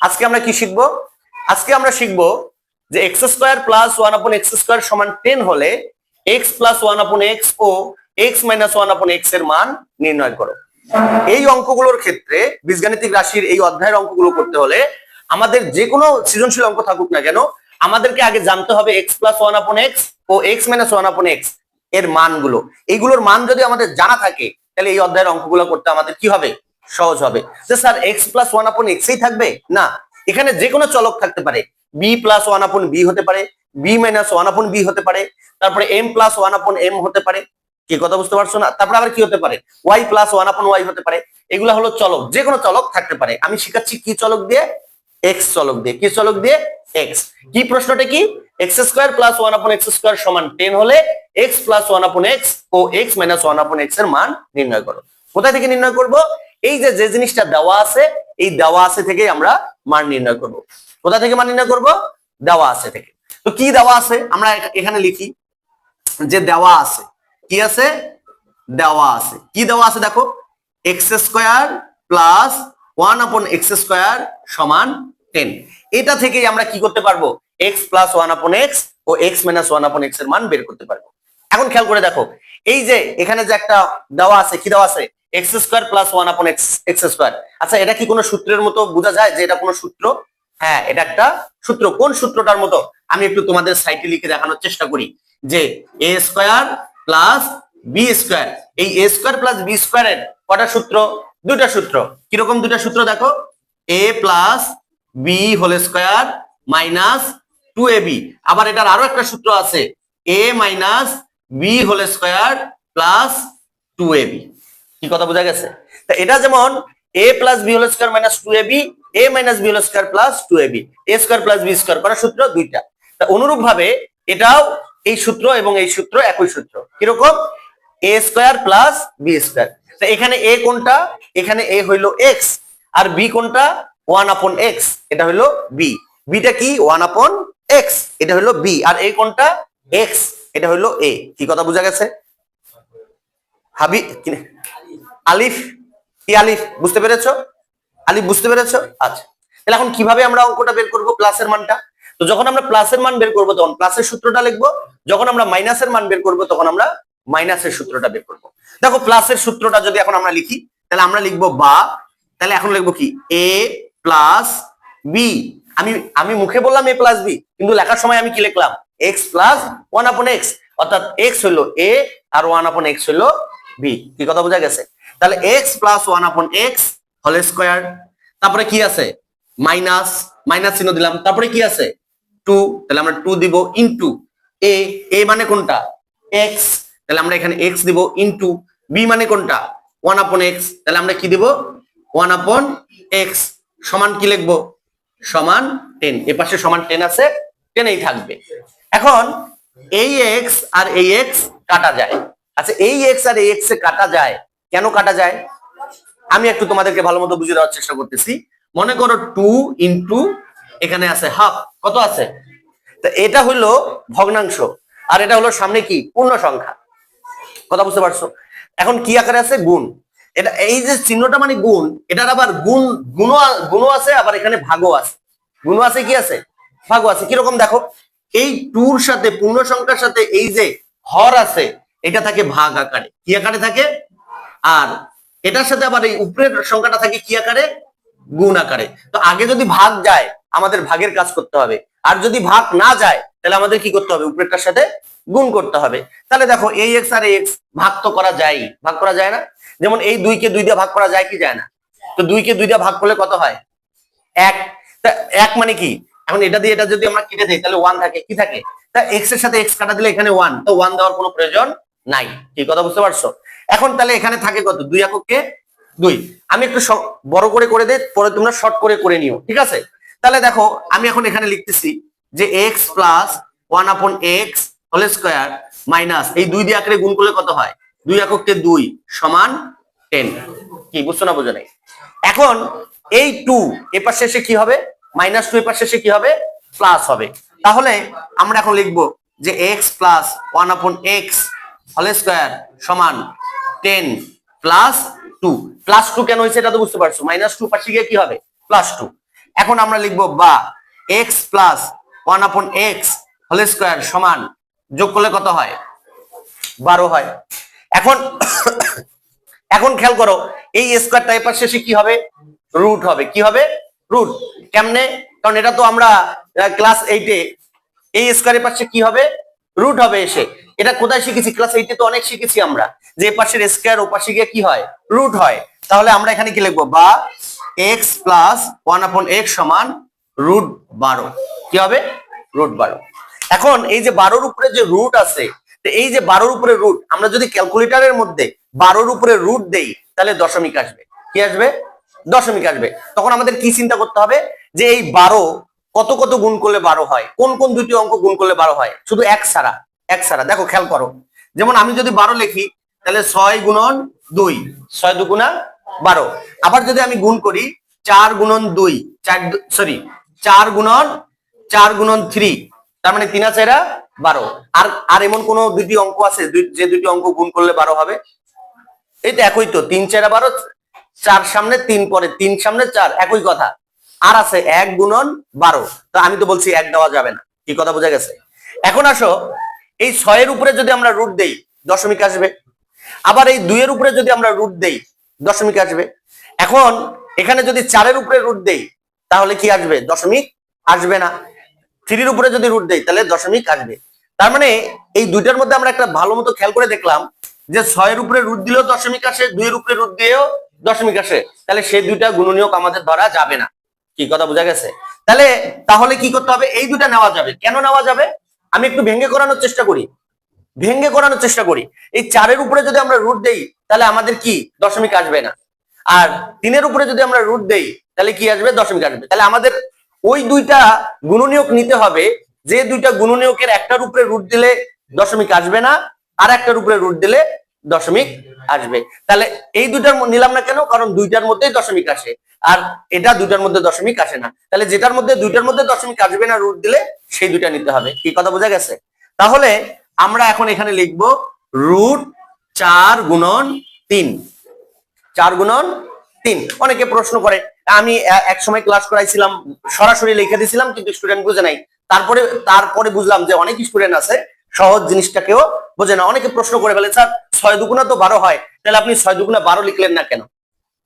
আজকে আমরা কি শিখব? আজকে আমরা শিখব যে x square plus one upon x square সমান টেন হলে x plus one upon x ও এক্স মাইনাস ওয়ান আপন এক্সের মান নির্ণয় করো। এই অঙ্কগুলোর ক্ষেত্রে বীজগাণিতিক রাশির এই অধ্যায়ের অঙ্কগুলো করতে হলে আমাদের যে কোনো সৃজনশীল অঙ্ক থাকুক না কেন, আমাদেরকে আগে জানতে হবে x plus one upon x ও এক্স মাইনাস ওয়ান আপন এক্সের মানগুলো। এইগুলোর মান যদি আমাদের জানা থাকে, তাহলে এই অধ্যায়ের অঙ্কগুলো করতে আমাদের কি হবে? সহজ হবে। যে স্যার এক্স প্লাস ওয়ান আপন এক্সই থাকবে? না। এখানে যে কোনো চলক থাকতে পারে। B plus one upon b হতে পারে b minus one upon b হতে পারে, তারপরে m plus one upon m হতে পারে। কি কথা বুঝতে পারছ না? তারপরে আবার কি হতে পারে? Y plus one upon y হতে পারে। এগুলা হলো চলক। যে কোনো চলক থাকতে পারে। আমি শিখাচ্ছি কি চলক দিয়ে? এক্স চলক দিয়ে। কি চলক দিয়ে? এক্স কি প্রশ্নটা কি? X square plus one upon x square সমান টেন হলে x plus one upon x ও এক্স মাইনাস ওয়ান আপন এক্সের মান নির্ণয় করো। কোথায় থেকে নির্ণয় করব? এই যে যে জিনিসটা দেওয়া আছে, এই দেওয়া আছে থেকেই আমরা মান নির্ণয় করব। কোথা থেকে মান নির্ণয় করব? দেওয়া আছে থেকে। তো কি দেওয়া আছে? আমরা এখানে লিখি, যে দেওয়া আছে। কি আছে? দেওয়া আছে। কি দেওয়া আছে দেখো? X square plus one upon x square সমান টেন এটা থেকেই আমরা কি করতে পারব? X plus one upon x ও এক্স মাইনাস ওয়ান আপন এক্সের মান বের করতে পারব। এখন খেয়াল করে দেখো, এই যে এখানে যে একটা দেওয়া আছে, কি দেওয়া আছে? X square plus one upon x x square. আচ্ছা এটা কি কোনো সূত্রের মতো বোঝা যায় যে এটা কোনো সূত্র? হ্যাঁ এটা একটা সূত্র। কোন সূত্রটার মতো? আমি একটু তোমাদের সাইটে লিখে দেখানোর চেষ্টা করি যে a square plus b square. এই এ স্কোয়ার প্লাস বি স্কোয়ারের কটা সূত্র? দুটা সূত্র। কীরকম দুটা সূত্র দেখো? A plus b whole square minus two a b আবার এটার আরও একটা সূত্র আছে a minus b whole square plus two a b কি কথা বোঝা গেছে? তা এটা যেমন a plus b whole square minus two a b a minus b whole square plus two a b a square plus b square করার সূত্র দুইটা। তা অনুরূপ ভাবে এটাও এই সূত্র এবং এই সূত্র একই সূত্র। কীরকম? A square plus b square তা এখানে এ কোনটা? এখানে এ হইল এক্স আর বি কোনটা? ওয়ান আপন এক্স এটা হইল বি বিটা কি? ওয়ান আপন এক্স এটা হইল বি আর এ কোনটা? এক্স এটা হইল এ কি কথা বোঝা গেছে? হাবি আলিফ, কি আলিফ? বুঝতে পেরেছ? আলিফ, বুঝতে পেরেছ? আচ্ছা। তাহলে এখন কীভাবে আমরা অঙ্কটা বের করব? প্লাসের মানটা? তো যখন আমরা প্লাসের মান বের করব, তখন প্লাসের সূত্রটা লিখব। যখন আমরা মাইনাসের মান বের করব, তখন আমরা মাইনাসের সূত্রটা বের করব। দেখো, প্লাসের সূত্রটা যদি এখন আমরা লিখি, তাহলে আমরা লিখব বা, তাহলে এখন লিখব কি? A plus b. আমি আমি মুখে বললাম এ প্লাস বি, কিন্তু লেখার সময় আমি কি লিখলাম? X plus one upon x. অর্থাৎ এক্স হলো এ আর ওয়ান আপন এক্স হলো বি। কি কথা বোঝা গেছে? তাহলে x plus one upon x whole square তারপরে কি আছে? মাইনাস মাইনাস চিহ্ন দিলাম, তারপরে কি আছে? টু তাহলে আমরা টু দিব ইন্টু এ এ মানে কোনটা? এক্স তাহলে আমরা এখানে এক্স দিব ইন্টু বি মানে কোনটা? ওয়ান আপন এক্স তাহলে আমরা কি দিব? ওয়ান আপন এক্স সমান কি লিখব? সমান টেন এ পাশে সমান টেন আছে টেনেই থাকবে। এখন এই এক্স আর এই এক্স কাটা যায়। আচ্ছা এই এক্স আর এই এক্স এ কাটা যায় কেন কাটা যায়? আমি একটু তোমাদেরকে ভালো মতো বুঝে দেওয়ার চেষ্টা করতেছি। মনে করো টু ইন্টু এখানে আছে হাফ কত আছে? তা এটা হলো ভগ্নাংশ, আর এটা হলো সামনে কি? পূর্ণ সংখ্যা। কথা বুঝতে পারছ? এখন কি আকারে আছে? গুণ। এটা, এই যে চিহ্নটা মানে গুণ, এটার আবার গুণ গুণ গুণও আছে, আবার এখানে ভাগও আছে। গুণ আছে কি আছে? ভাগও আছে। কীরকম দেখো? এই টুর সাথে, পূর্ণ সংখ্যার সাথে এই যে হর আছে, এটা থাকে ভাগ আকারে। কি আকারে থাকে? আর এটার সাথে আবার এই উপরের সংখ্যাটা থাকে কি আকারে? গুণ আকারে। তো আগে যদি ভাগ যায়, আমাদের ভাগের কাজ করতে হবে। আর যদি ভাগ না যায়, তাহলে আমাদের কি করতে হবে? উপরেরটার সাথে গুণ করতে হবে। তাহলে দেখো এই এক্স আর এক্স ভাগ তো করা যায় ভাগ করা যায় না? যেমন এই দুইকে দুই দিয়ে ভাগ করা যায় কি যায় না? তো দুইকে দুই দিয়ে ভাগ করলে কত হয়? এক। তা এক মানে কি? এখন এটা দিয়ে এটা যদি আমরা কেটে দিই, তাহলে ওয়ান থাকে। কি থাকে? তা এক্সের সাথে এক্স কাটা দিলে এখানে ওয়ান তো ওয়ান দেওয়ার কোনো প্রয়োজন নাই। কি কথা বুঝতে পারছ? এখন তাহলে এখানে থাকে কত? দুই এককে দুই। আমি একটু বড় করে করে দেই, পরে তোমরা শর্ট করে করে নিও, ঠিক আছে? তাহলে দেখো, আমি এখন এখানে লিখতেছি যে x plus one upon x whole square minus এই দুই দিয়ে আকারে গুণ করলে কত হয়? দুই এককে দুই সমান টেন কি, বুঝছ না বোঝো এখন এই টু এপার শেষে কি হবে? মাইনাস টু এপার শেষে কি হবে? প্লাস হবে। তাহলে আমরা এখন লিখব যে x plus one upon x whole square সমান ten plus two. Plus two কেন হয়েছে এটা তো বুঝতে পারছ। মাইনাস টু পাশে গিয়ে কি হবে? Plus two. এখন আমরা লিখব বা x plus one upon x whole square সমান যোগ করলে কত হয়? বারো হয়। এখন এখন খেয়াল করো, এই স্কোয়ার টাইপার শেষে কি হবে? রুট হবে। কি হবে? রুট। কেমনে? কারণ এটা তো আমরা ক্লাস এইটে এই স্কোয়ারের পাশে কি হবে? রুট হবে এসে। এটা কোথায় শিখেছি? ক্লাস এইটে তো অনেক শিখেছি আমরা। যে পাশের স্কোয়ার ও পাশে গিয়ে কি হয়? রুট হয়। তাহলে আমরা এখানে কি লিখব? বা x plus one upon x সমান রুট বারো। কি হবে? রুট বারো। এখন এই যে বারোর উপরে যে রুট আছে এই যে বারোর উপরে রুট আমরা যদি ক্যালকুলেটরের মধ্যে বারোর উপরে রুট দেই, তাহলে দশমিক আসবে। কি আসবে? দশমিক আসবে। তখন আমাদের কি চিন্তা করতে হবে? যে এই বারো কত কত গুণ করলে বারো হয়? কোন কোন দুটি অঙ্ক গুণ করলে বারো হয়? শুধু এক সারা এক সারা। দেখো, খেয়াল করো। যেমন আমি যদি বারো লিখি, তাহলে ছয় গুণন দুই। ছয় দুগুণা বারো। আবার যদি আমি গুণ করি, চার গুণন দুই, চার সরি চার গুণন চার গুণন থ্রি তার মানে তিন আছে এরা বারো। আর আর এমন কোন দুটি অঙ্ক আছে যে দুটি অঙ্ক গুণ করলে বারো হবে? এই তো একই তো, তিন চারা বারো, চার সামনে তিন পরে, তিন সামনে চার, একই কথা। আর আছে এক গুণন বারো। তো আমি তো বলছি এক দেওয়া যাবে না। কি কথা বোঝা গেছে? এখন আসো এই ছয়ের উপরে যদি আমরা রুট দেই, দশমিক আসবে। আবার এই দুইয়ের উপরে যদি আমরা রুট দেই, দশমিক আসবে। এখন এখানে যদি চারের উপরে রুট দেই, তাহলে কি আসবে? দশমিক আসবে না। থ্রির উপরে যদি রুট দেই, তাহলে দশমিক আসবে। তার মানে এই দুইটার মধ্যে আমরা একটা ভালো মতো খেয়াল করে দেখলাম যে ছয়ের উপরে রুট দিলেও দশমিক আসে, দুইয়ের উপরে রুট দিয়েও দশমিক আসে। তাহলে সেই দুইটা গুণনীয়ক আমাদের ধরা যাবে না। কি কথা বোঝা গেছে? তাহলে তাহলে কি করতে হবে? এই দুটা নেওয়া যাবে। কেন নেওয়া যাবে? আমি একটু ভেঙে করানোর চেষ্টা করি। ভেঙে করানোর চেষ্টা করি। এই চারের উপরে যদি আমরা রুট দেই, তাহলে আমাদের কি? দশমিক আসবে না। আর তিনের উপরে যদি আমরা রুট দেই, তাহলে কি আসবে? দশমিক আসবে। তাহলে আমাদের ওই দুইটা গুণনীয়ক নিতে হবে। যে দুইটা গুণনীয়কের একটার উপরে রুট দিলে দশমিক আসবে না, আর একটার উপরে রুট দিলে দশমিক আসবে। তাহলে এই দুইটার নিলাম না কেন? কারণ দুইটার মধ্যেই দশমিক আসে। আর এটা দুইটার মধ্যে দশমিক আসে না। তাহলে যেটার মধ্যে দুইটার মধ্যে দশমিক আসবে না রুট দিলে, সেই দুইটা নিতে হবে। কি কথা বোঝা গেছে? তাহলে আমরা এখন এখানে লিখব রুট চার গুণন তিন। চার গুণন তিন। অনেকে প্রশ্ন করে, আমি এক সময় ক্লাস করাইছিলাম, সরাসরি লিখে দিয়েছিলাম কিন্তু স্টুডেন্ট বুঝে নাই। তারপরে তারপরে বুঝলাম যে অনেক স্টুডেন্ট আছে, সহজ জিনিসটাকেও বোঝে না। অনেকে প্রশ্ন করে ফেলে, স্যার, ছয় দুগুণা তো বারো হয়। তাহলে আপনি ছয় দুগুণা বারো লিখলেন না কেন?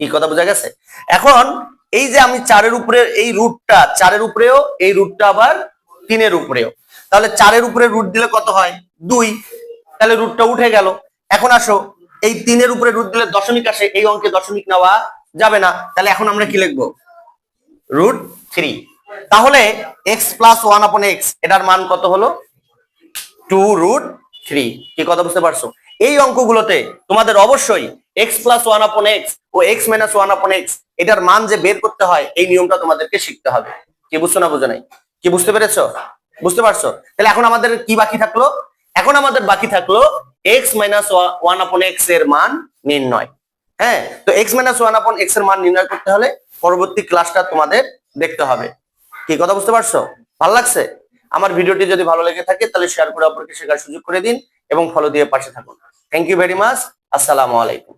কি কথা বোঝা গেছে? এখন এই যে আমি চারের উপরে এই রুটটা, চারের উপরেও এই রুটটা আবার তিনের উপরেও। তাহলে চারের উপরে রুট দিলে কত হয়? দুই। তাহলে রুটটা উঠে গেল। এখন আসো, এই তিনের উপরে রুট দিলে দশমিক আসে, এই অঙ্কে দশমিক নেওয়া যাবে না। তাহলে এখন আমরা কি লিখব? Root three. তাহলে x plus one upon x, এটার মান কত হলো? Two root three. কি কথা বুঝতে পারছ? এই অঙ্কগুলোতে তোমাদের অবশ্যই x plus one upon x ও x minus one upon x এটার মান যে বের করতে হয়, এই নিয়মটা তোমাদেরকে শিখতে হবে। কি বুঝছ না বুঝো নাই? কি বুঝতে পেরেছ? বুঝতে পারছ? তাহলে এখন আমাদের কি বাকি থাকল? এখন আমাদের বাকি থাকল এক্স মাইনাস ওয়ান আপন এক্সের মান নির্ণয়। হ্যাঁ তো এক্স মাইনাস ওয়ান আপন এক্সের মান নির্ণয় করতে হলে পরবর্তী ক্লাসটা তোমাদের দেখতে হবে। কি কথা বুঝতে পারছ? ভালো লাগছে? আমার ভিডিওটি যদি ভালো লেগে থাকে, তাহলে শেয়ার করে অপরকে শেখার সুযোগ করে দিন এবং ফলো দিয়ে পাশে থাকুন। থ্যাংক ইউ ভেরি মাচ আসসালামু আলাইকুম।